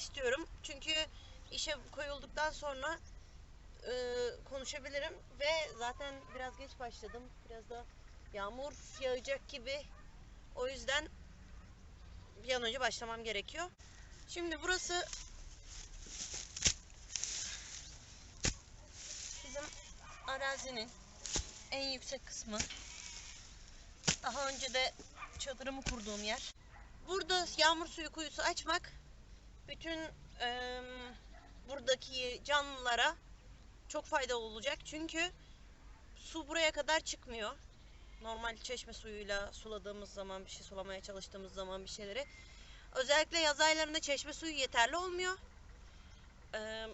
istiyorum. Çünkü işe koyulduktan sonra e, konuşabilirim ve zaten biraz geç başladım. Biraz da yağmur yağacak gibi. O yüzden bir an önce başlamam gerekiyor. Şimdi burası bizim arazinin en yüksek kısmı. Daha önce de çadırımı kurduğum yer. Burada yağmur suyu kuyusu açmak bütün eee, buradaki canlılara çok faydalı olacak. Çünkü su buraya kadar çıkmıyor. Normal çeşme suyuyla suladığımız zaman, bir şey sulamaya çalıştığımız zaman bir şeyleri. Özellikle yaz aylarında çeşme suyu yeterli olmuyor. Eee,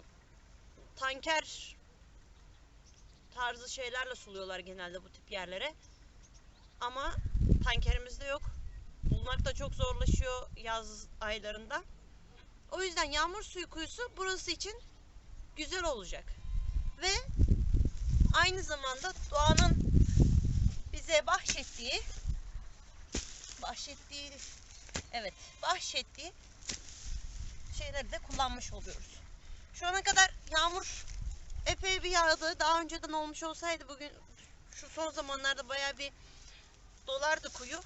tanker tarzı şeylerle suluyorlar genelde bu tip yerlere. Ama tankerimiz de yok. Bulmak da çok zorlaşıyor yaz aylarında. O yüzden yağmur suyu kuyusu burası için güzel olacak. Ve aynı zamanda doğanın bize bahşettiği bahşettiği evet bahşettiği şeyleri de kullanmış oluyoruz. Şu ana kadar yağmur epey bir yağdı. Daha önceden olmuş olsaydı bugün şu son zamanlarda bayağı bir dolardı kuyu.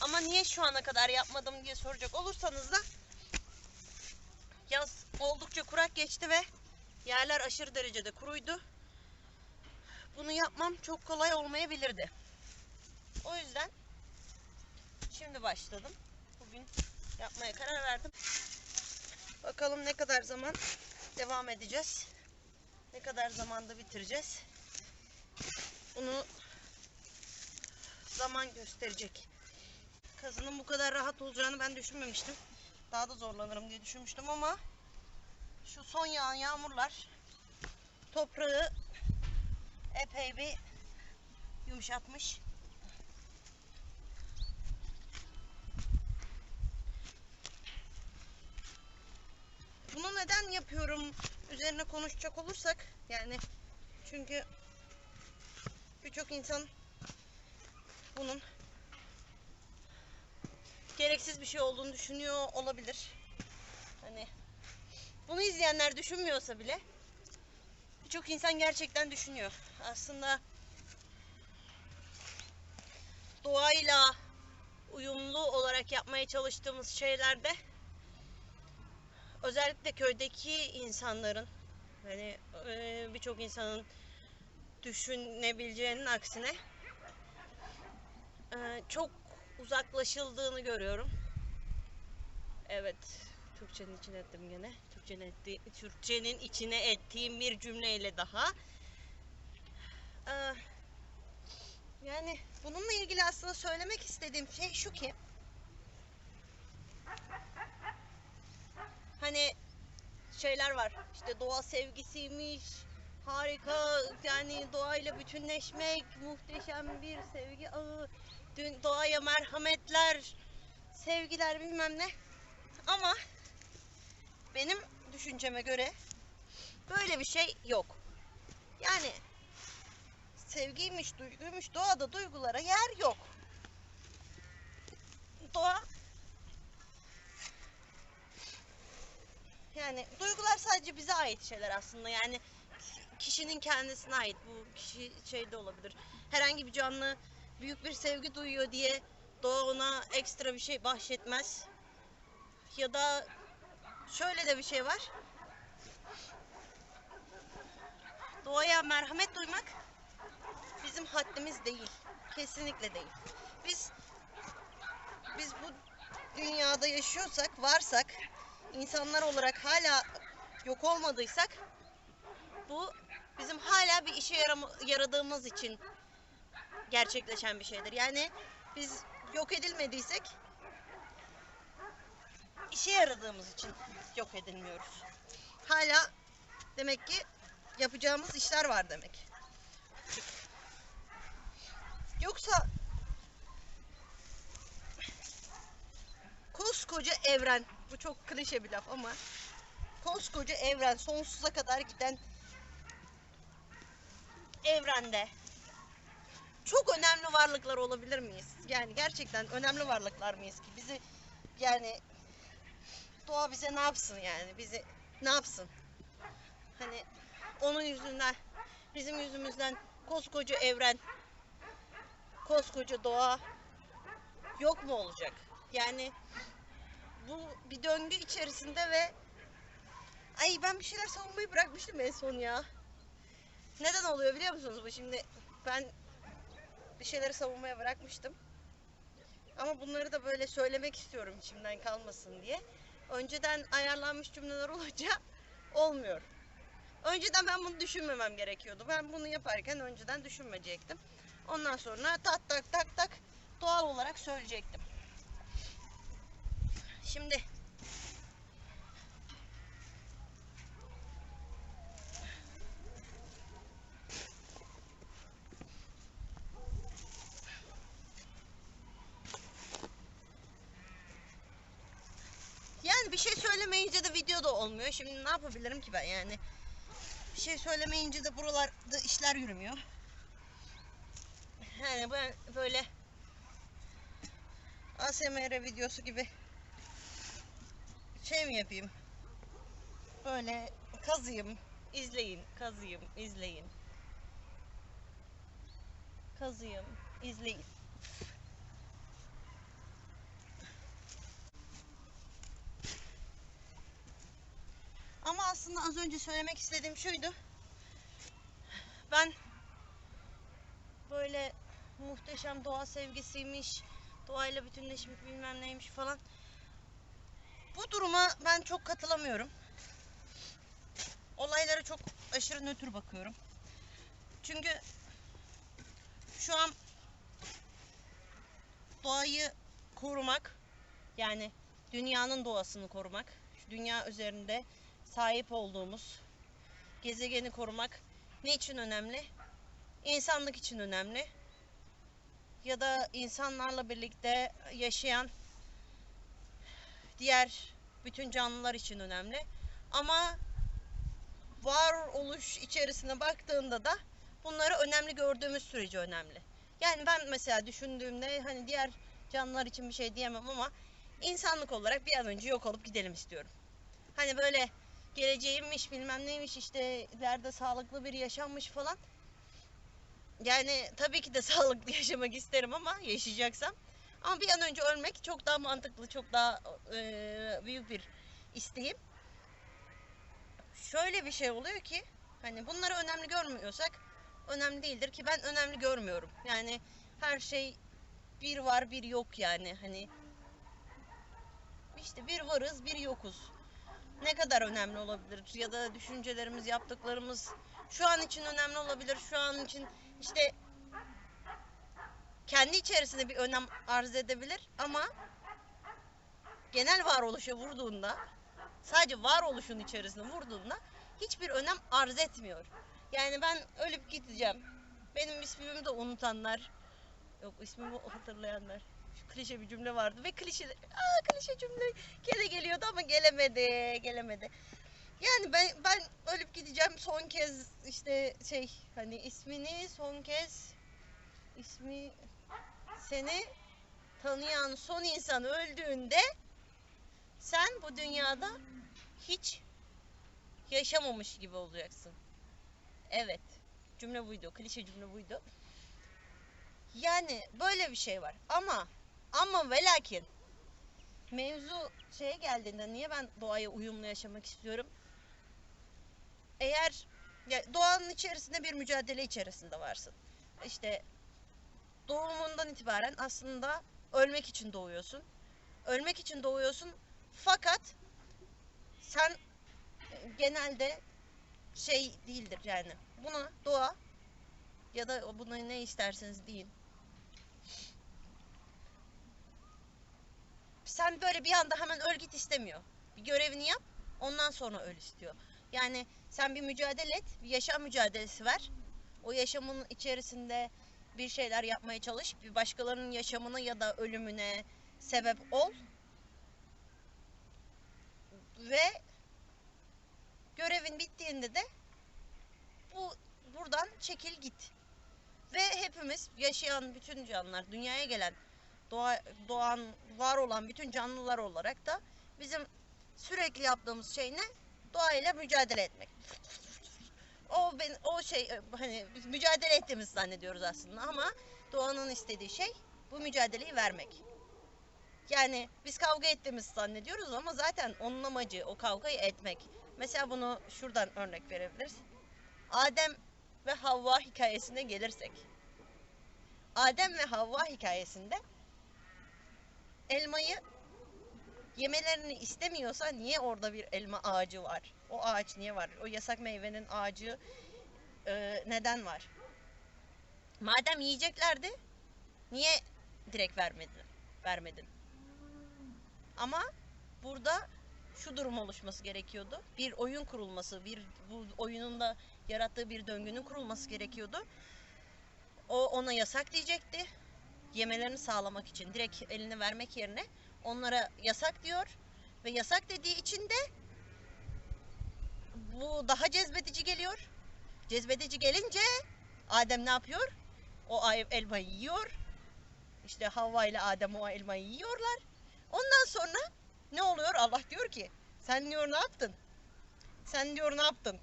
Ama niye şu ana kadar yapmadım diye soracak olursanız da yaz oldukça kurak geçti ve yerler aşırı derecede kuruydu. Bunu yapmam çok kolay olmayabilirdi. O yüzden şimdi başladım. Bugün yapmaya karar verdim. Bakalım ne kadar zaman devam edeceğiz. Ne kadar zamanda bitireceğiz. Bunu zaman gösterecek. Kazının bu kadar rahat olacağını ben düşünmemiştim. Daha da zorlanırım diye düşünmüştüm ama şu son yağan yağmurlar toprağı epey bir yumuşatmış. Bunu neden yapıyorum üzerine konuşacak olursak yani çünkü birçok insan bunun bir şey olduğunu düşünüyor olabilir. Hani bunu izleyenler düşünmüyorsa bile birçok insan gerçekten düşünüyor. Aslında doğayla uyumlu olarak yapmaya çalıştığımız şeylerde özellikle köydeki insanların hani e, birçok insanın düşünebileceğinin aksine e, çok uzaklaşıldığını görüyorum. Evet, Türkçenin içine ettim gene. Türkçenin, etti, Türkçenin içine ettiğim bir cümleyle daha. Ee, yani bununla ilgili aslında söylemek istediğim şey şu ki hani şeyler var. İşte doğa sevgisiymiş. Harika yani doğayla bütünleşmek, muhteşem bir sevgi ağı, dün doğaya merhametler, sevgiler bilmem ne. Ama benim düşünceme göre böyle bir şey yok. Yani sevgiymiş, duyguymuş, doğada duygulara yer yok. Doğa yani duygular sadece bize ait şeyler aslında. Yani kişinin kendisine ait. Bu kişi şeyde olabilir. Herhangi bir canlı büyük bir sevgi duyuyor diye doğa ona ekstra bir şey bahşetmez. Ya da şöyle de bir şey var. Doğaya merhamet duymak bizim haddimiz değil. Kesinlikle değil. Biz biz bu dünyada yaşıyorsak, varsak, insanlar olarak hala yok olmadıysak bu bizim hala bir işe yaradığımız için gerçekleşen bir şeydir. Yani biz yok edilmediysek işe yaradığımız için yok edilmiyoruz. Hala demek ki yapacağımız işler var demek. Yoksa koskoca evren, bu çok klişe bir laf ama koskoca evren, sonsuza kadar giden evrende çok önemli varlıklar olabilir miyiz? Yani gerçekten önemli varlıklar mıyız ki bizi yani doğa bize ne yapsın yani? Bizi ne yapsın? Hani onun yüzünden, bizim yüzümüzden koskoca evren, koskoca doğa yok mu olacak? Yani bu bir döngü içerisinde ve ay ben bir şeyler savunmayı bırakmıştım en son ya. Neden oluyor biliyor musunuz bu şimdi? Ben bir şeyleri savunmaya bırakmıştım. Ama bunları da böyle söylemek istiyorum içimden kalmasın diye. Önceden ayarlanmış cümleler olunca olmuyor. Önceden ben bunu düşünmemem gerekiyordu. Ben bunu yaparken önceden düşünmeyecektim. Ondan sonra tak tak tak tak doğal olarak söyleyecektim. Şimdi Yani bir şey söylemeyince de video da olmuyor. Şimdi ne yapabilirim ki ben yani? Bir şey söylemeyince de buralarda işler yürümüyor. Yani ben böyle ASMR videosu gibi şey mi yapayım? Böyle kazıyım, izleyin, kazıyım, izleyin. Kazıyım, izleyin. Ama aslında az önce söylemek istediğim şuydu. Ben böyle muhteşem doğa sevgisiymiş, doğayla bütünleşmek bilmem neymiş falan. Bu duruma ben çok katılamıyorum. Olaylara çok aşırı nötr bakıyorum. Çünkü şu an doğayı korumak yani dünyanın doğasını korumak, dünya üzerinde sahip olduğumuz gezegeni korumak ne için önemli? İnsanlık için önemli. Ya da insanlarla birlikte yaşayan diğer bütün canlılar için önemli. Ama varoluş içerisine baktığında da bunları önemli gördüğümüz sürece önemli. Yani ben mesela düşündüğümde hani diğer canlılar için bir şey diyemem ama insanlık olarak bir an önce yok olup gidelim istiyorum. Hani böyle geleceğimmiş bilmem neymiş işte ileride sağlıklı bir yaşammış falan. Yani tabii ki de sağlıklı yaşamak isterim ama yaşayacaksam. Ama bir an önce ölmek çok daha mantıklı, çok daha e, büyük bir isteğim. Şöyle bir şey oluyor ki hani bunları önemli görmüyorsak önemli değildir ki ben önemli görmüyorum. Yani her şey bir var bir yok yani hani işte bir varız bir yokuz ne kadar önemli olabilir ya da düşüncelerimiz, yaptıklarımız şu an için önemli olabilir. Şu an için işte kendi içerisinde bir önem arz edebilir ama genel varoluşa vurduğunda sadece varoluşun içerisine vurduğunda hiçbir önem arz etmiyor. Yani ben ölüp gideceğim. Benim ismimi de unutanlar, yok ismimi hatırlayanlar. Klişe bir cümle vardı ve klişe, aa klişe cümle gene geliyordu ama gelemedi, gelemedi. Yani ben ben ölüp gideceğim son kez işte şey hani ismini son kez ismi seni tanıyan son insan öldüğünde sen bu dünyada hiç yaşamamış gibi olacaksın. Evet. Cümle buydu. Klişe cümle buydu. Yani böyle bir şey var. Ama ama ve lakin mevzu şeye geldiğinde niye ben doğaya uyumlu yaşamak istiyorum? Eğer ya doğanın içerisinde bir mücadele içerisinde varsın. İşte doğumundan itibaren aslında ölmek için doğuyorsun. Ölmek için doğuyorsun. Fakat sen genelde şey değildir yani. Buna doğa ya da buna ne isterseniz deyin. Sen böyle bir anda hemen öl git istemiyor. Bir görevini yap, ondan sonra öl istiyor. Yani sen bir mücadele et, bir yaşam mücadelesi ver. O yaşamın içerisinde bir şeyler yapmaya çalış. Bir başkalarının yaşamına ya da ölümüne sebep ol. Ve görevin bittiğinde de bu buradan çekil git. Ve hepimiz yaşayan bütün canlılar, dünyaya gelen, doğa, doğan, var olan bütün canlılar olarak da bizim sürekli yaptığımız şey ne? Doğayla mücadele etmek. O ben o şey hani biz mücadele ettiğimizi zannediyoruz aslında ama doğanın istediği şey bu mücadeleyi vermek. Yani biz kavga ettiğimizi zannediyoruz ama zaten onun amacı o kavgayı etmek. Mesela bunu şuradan örnek verebiliriz. Adem ve Havva hikayesine gelirsek. Adem ve Havva hikayesinde elmayı yemelerini istemiyorsa niye orada bir elma ağacı var? O ağaç niye var? O yasak meyvenin ağacı e, neden var? Madem yiyeceklerdi niye direkt vermedin? Vermedin. Ama burada şu durum oluşması gerekiyordu. Bir oyun kurulması, bir bu oyunun da yarattığı bir döngünün kurulması gerekiyordu. O ona yasak diyecekti. Yemelerini sağlamak için direkt eline vermek yerine onlara yasak diyor ve yasak dediği için de bu daha cezbedici geliyor. Cezbedici gelince Adem ne yapıyor? O ay- elmayı yiyor. İşte Havva ile Adem o elmayı yiyorlar. Ondan sonra ne oluyor? Allah diyor ki sen diyor ne yaptın? Sen diyor ne yaptın?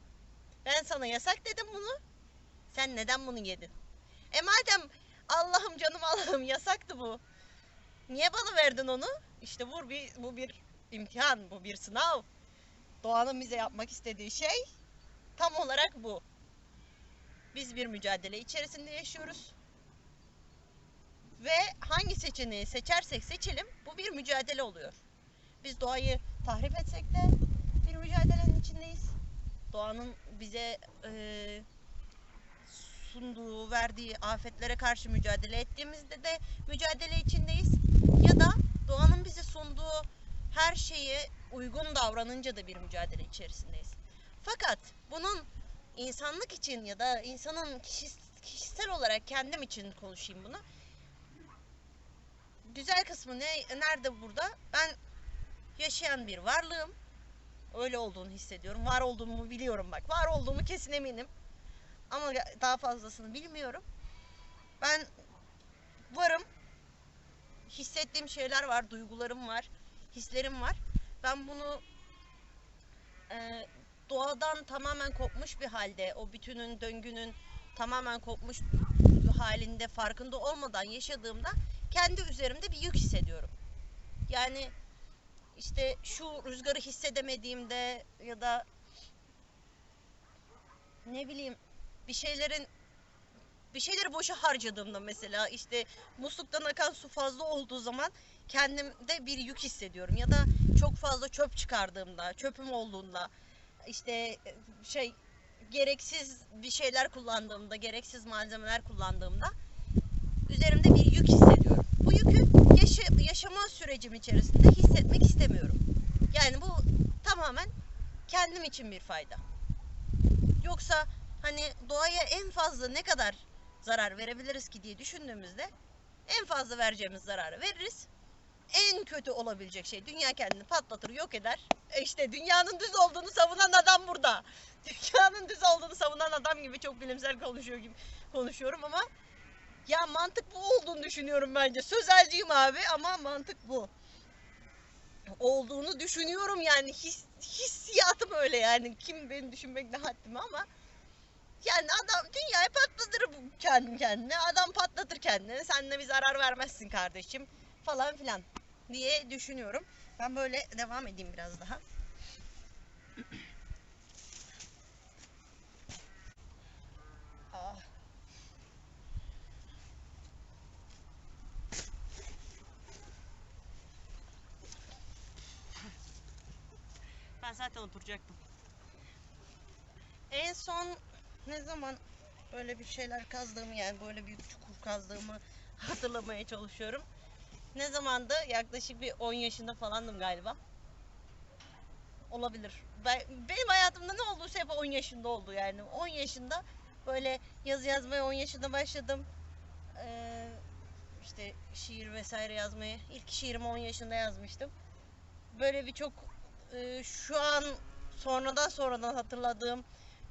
Ben sana yasak dedim bunu. Sen neden bunu yedin? E madem Allah'ım canım Allah'ım yasaktı bu. Niye bana verdin onu? İşte bu bir, bu bir imtihan, bu bir sınav. Doğanın bize yapmak istediği şey tam olarak bu. Biz bir mücadele içerisinde yaşıyoruz. Ve hangi seçeneği seçersek seçelim bu bir mücadele oluyor. Biz doğayı tahrip etsek de bir mücadelenin içindeyiz. Doğanın bize eee, sunduğu, verdiği afetlere karşı mücadele ettiğimizde de mücadele içindeyiz. Ya da doğanın bize sunduğu her şeye uygun davranınca da bir mücadele içerisindeyiz. Fakat bunun insanlık için ya da insanın kişis- kişisel olarak kendim için konuşayım bunu. Güzel kısmı ne nerede burada? Ben yaşayan bir varlığım. Öyle olduğunu hissediyorum. Var olduğumu biliyorum bak. Var olduğumu kesin eminim. Ama daha fazlasını bilmiyorum. Ben varım. Hissettiğim şeyler var, duygularım var, hislerim var. Ben bunu e, doğadan tamamen kopmuş bir halde, o bütünün, döngünün tamamen kopmuş halinde farkında olmadan yaşadığımda kendi üzerimde bir yük hissediyorum. Yani işte şu rüzgarı hissedemediğimde ya da ne bileyim bir şeylerin bir şeyleri boşa harcadığımda mesela işte musluktan akan su fazla olduğu zaman kendimde bir yük hissediyorum ya da çok fazla çöp çıkardığımda, çöpüm olduğunda işte şey gereksiz bir şeyler kullandığımda, gereksiz malzemeler kullandığımda üzerimde bir yük hissediyorum. Bu yükü yaşa- yaşama sürecim içerisinde hissetmek istemiyorum. Yani bu tamamen kendim için bir fayda. Yoksa hani doğaya en fazla ne kadar zarar verebiliriz ki diye düşündüğümüzde en fazla vereceğimiz zararı veririz. En kötü olabilecek şey dünya kendini patlatır, yok eder. E işte dünyanın düz olduğunu savunan adam burada. Dünyanın düz olduğunu savunan adam gibi çok bilimsel konuşuyor gibi konuşuyorum ama ya mantık bu olduğunu düşünüyorum bence. Sözelciyim abi ama mantık bu. Olduğunu düşünüyorum yani his, hissiyatım öyle yani. Kim beni düşünmek ne haddime ama yani adam dünyayı patlatır bu kendi kendine. Adam patlatır kendini. Sen de bir zarar vermezsin kardeşim falan filan diye düşünüyorum. Ben böyle devam edeyim biraz daha. Ah. Ben zaten oturacaktım. En son ne zaman böyle bir şeyler kazdığımı yani böyle bir çukur kazdığımı hatırlamaya çalışıyorum. Ne zamandı? Yaklaşık bir 10 yaşında falandım galiba. Olabilir. Ben, benim hayatımda ne olduysa hep 10 yaşında oldu yani. 10 yaşında böyle yazı yazmaya 10 yaşında başladım. Ee, işte şiir vesaire yazmayı. İlk şiirimi 10 yaşında yazmıştım. Böyle birçok e, şu an sonradan sonradan hatırladığım,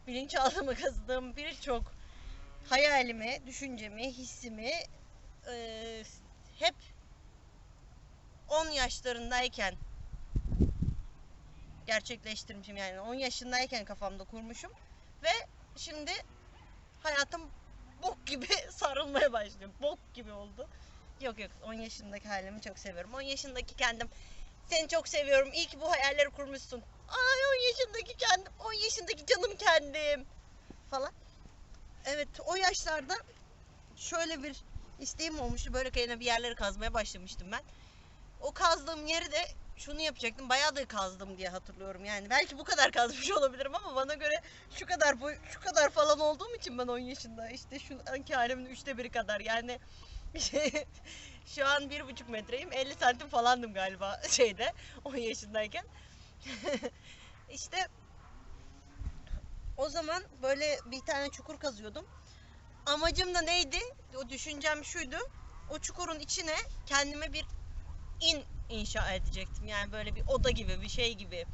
bilinçaltımı kazıdığım birçok hayalimi, düşüncemi, hissimi e, hep 10 yaşlarındayken gerçekleştirmişim yani 10 yaşındayken kafamda kurmuşum ve şimdi hayatım bok gibi sarılmaya başlıyor. Bok gibi oldu. Yok yok 10 yaşındaki halimi çok seviyorum. 10 yaşındaki kendim seni çok seviyorum. İyi ki bu hayalleri kurmuşsun. Ay 10 yaşındaki kendim, 10 yaşındaki canım kendim falan. Evet o yaşlarda şöyle bir isteğim olmuştu. Böyle kayına bir yerleri kazmaya başlamıştım ben. O kazdığım yeri de şunu yapacaktım. Bayağı da kazdım diye hatırlıyorum. Yani belki bu kadar kazmış olabilirim ama bana göre şu kadar boy, şu kadar falan olduğum için ben 10 yaşında işte şu anki halimin üçte biri kadar. Yani şu an bir buçuk metreyim. 50 santim falandım galiba şeyde 10 yaşındayken. işte o zaman böyle bir tane çukur kazıyordum. Amacım da neydi? O düşüncem şuydu. O çukurun içine kendime bir in inşa edecektim. Yani böyle bir oda gibi bir şey gibi.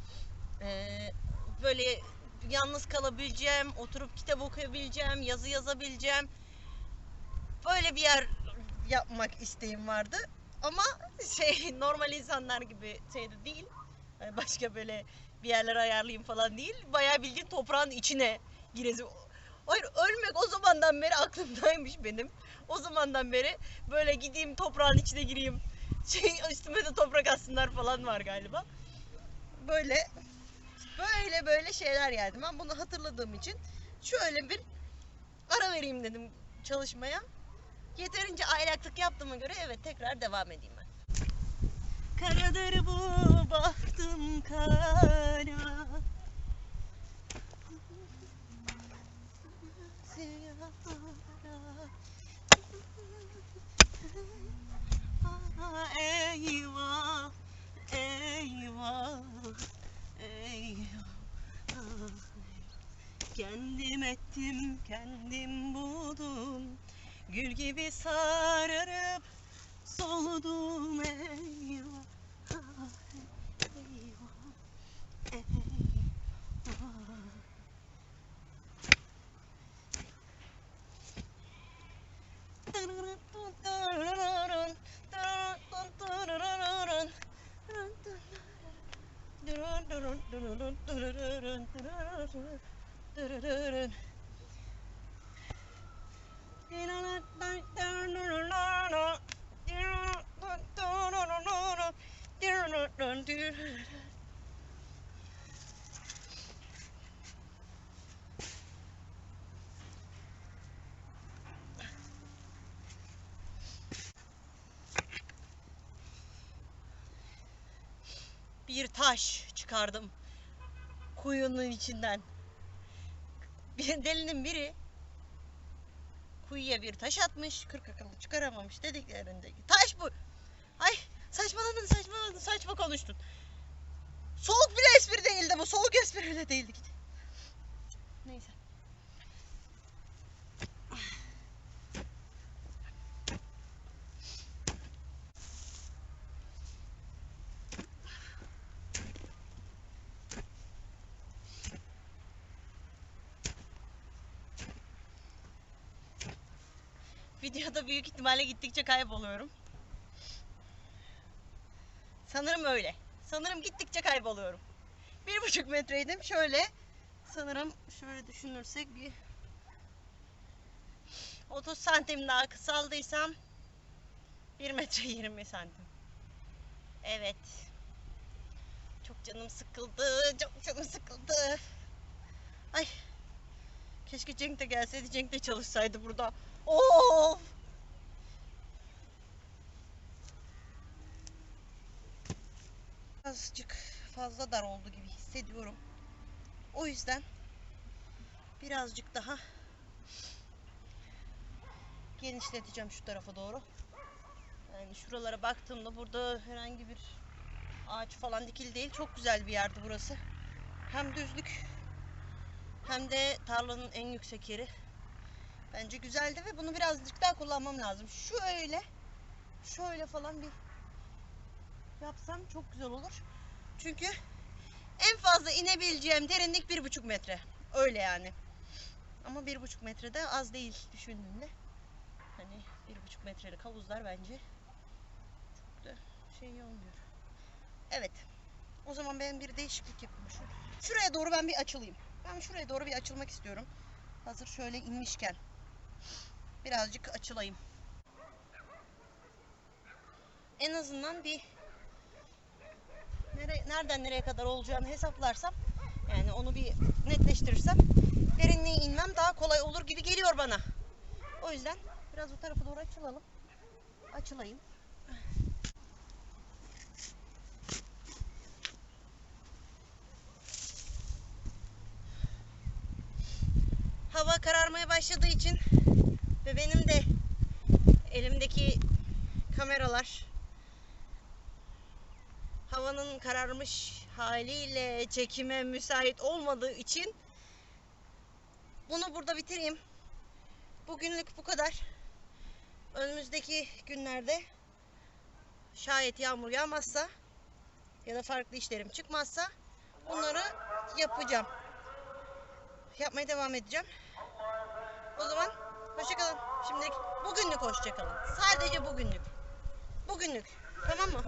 Ee, böyle yalnız kalabileceğim, oturup kitap okuyabileceğim, yazı yazabileceğim. Böyle bir yer yapmak isteğim vardı. Ama şey normal insanlar gibi şeyde değil. Hani başka böyle bir yerler ayarlayayım falan değil. Bayağı bildiğin toprağın içine giresi. Hayır ölmek o zamandan beri aklımdaymış benim. O zamandan beri böyle gideyim toprağın içine gireyim. Şey üstüme de toprak atsınlar falan var galiba. Böyle böyle böyle şeyler geldi. Ben bunu hatırladığım için şöyle bir ara vereyim dedim çalışmaya. Yeterince aylaklık yaptığıma göre evet tekrar devam edeyim. Karadır bu bahtım kara Ah, Eyvah, eyvah, eyvah. Kendim ettim, kendim buldum. Gül gibi sararıp soldum eyvah. Bir taş çıkardım kuyunun içinden. Bir delinin biri kuyuya bir taş atmış, kırk akıllı çıkaramamış dediklerindeki taş bu. Ay saçmaladın saçmaladın saçma konuştun. Soğuk bile espri değildi bu. Soğuk espri bile değildi. Neyse. Videoda büyük ihtimalle gittikçe kayboluyorum. Sanırım öyle. Sanırım gittikçe kayboluyorum. Bir buçuk metreydim. Şöyle sanırım şöyle düşünürsek bir 30 santim daha kısaldıysam 1 metre 20 santim. Evet. Çok canım sıkıldı. Çok canım sıkıldı. Ay. Keşke Cenk de gelseydi. Cenk de çalışsaydı burada. Of. Azıcık fazla dar oldu gibi hissediyorum. O yüzden birazcık daha genişleteceğim şu tarafa doğru. Yani şuralara baktığımda burada herhangi bir ağaç falan dikili değil. Çok güzel bir yerdi burası. Hem düzlük hem de tarlanın en yüksek yeri. Bence güzeldi ve bunu birazcık daha kullanmam lazım. Şöyle şöyle falan bir yapsam çok güzel olur. Çünkü en fazla inebileceğim derinlik bir buçuk metre. Öyle yani. Ama bir buçuk metrede az değil düşündüğümde. Hani bir buçuk metrelik havuzlar bence çok da şey olmuyor. Evet. O zaman ben bir değişiklik yapayım. Şu- Şuraya doğru ben bir açılayım. Ben şuraya doğru bir açılmak istiyorum. Hazır şöyle inmişken. Birazcık açılayım. En azından bir nere, nereden nereye kadar olacağını hesaplarsam yani onu bir netleştirirsem derinliğe inmem daha kolay olur gibi geliyor bana. O yüzden biraz bu tarafa doğru açılalım. Açılayım. Hava kararmaya başladığı için ve benim de elimdeki kameralar havanın kararmış haliyle çekime müsait olmadığı için bunu burada bitireyim. Bugünlük bu kadar. Önümüzdeki günlerde şayet yağmur yağmazsa ya da farklı işlerim çıkmazsa bunları yapacağım. Yapmaya devam edeceğim. O zaman hoşçakalın. Şimdilik bugünlük hoşçakalın. Sadece bugünlük. Bugünlük. Tamam mı? Hoş